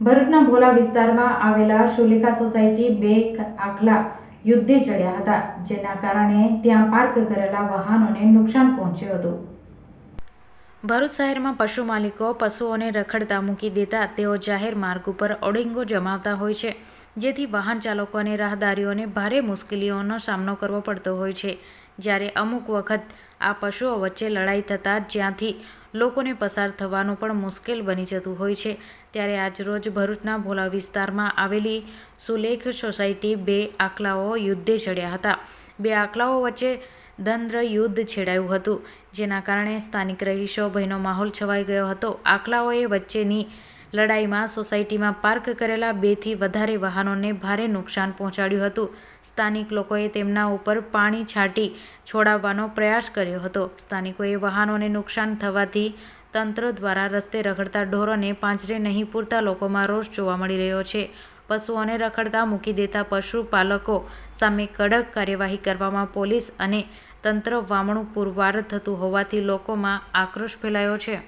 ભરૂચના ભોલા વિસ્તારમાં આવેલા શુલેખા સોસાયટી બે આખલા યુદ્ધે ચડ્યા હતા, જેના કારણે ત્યાં પાર્ક કરેલા વાહનોને નુકસાન પહોંચ્યું હતું. ભરૂચ શહેરમાં પશુ માલિકો પશુઓને રખડતા મૂકી દેતા તેઓ જાહેર માર્ગ ઉપર ઓડિંગો જમાવતા હોય છે, જેથી વાહન ચાલકો અને રાહદારીઓને ભારે મુશ્કેલીઓનો સામનો કરવો પડતો હોય છે. જ્યારે અમુક વખત આ પશુઓ વચ્ચે લડાઈ થતાં જ્યાંથી લોકોને પસાર થવાનું પણ મુશ્કેલ બની જતું હોય છે. ત્યારે આજરોજ ભરૂચના ભોલા વિસ્તારમાં આવેલી સુલેખ સોસાયટી બે આખલાઓ યુદ્ધે ચડ્યા હતા. બે આખલાઓ વચ્ચે દંદ્ર યુદ્ધ છેડાયું હતું, જેના કારણે સ્થાનિક રહીશો ભયનો માહોલ છવાઈ ગયો હતો. આખલાઓએ વચ્ચેની લડાઈમાં સોસાયટીમાં પાર્ક કરેલા બેથી વધારે વાહનોને ભારે નુકસાન પહોંચાડ્યું હતું. સ્થાનિક લોકોએ તેમના ઉપર પાણી છાંટી છોડાવવાનો પ્રયાસ કર્યો હતો. સ્થાનિકોએ વાહનોને નુકસાન થવાથી તંત્ર દ્વારા રસ્તે રખડતા ઢોરોને પાંજરે નહીં પૂરતા લોકોમાં રોષ જોવા મળી રહ્યો છે. પશુઓને રખડતા મૂકી દેતા પશુપાલકો સામે કડક કાર્યવાહી કરવામાં પોલીસ અને તંત્ર વામણું પુરવાર થતું હોવાથી લોકોમાં આક્રોશ ફેલાયો છે.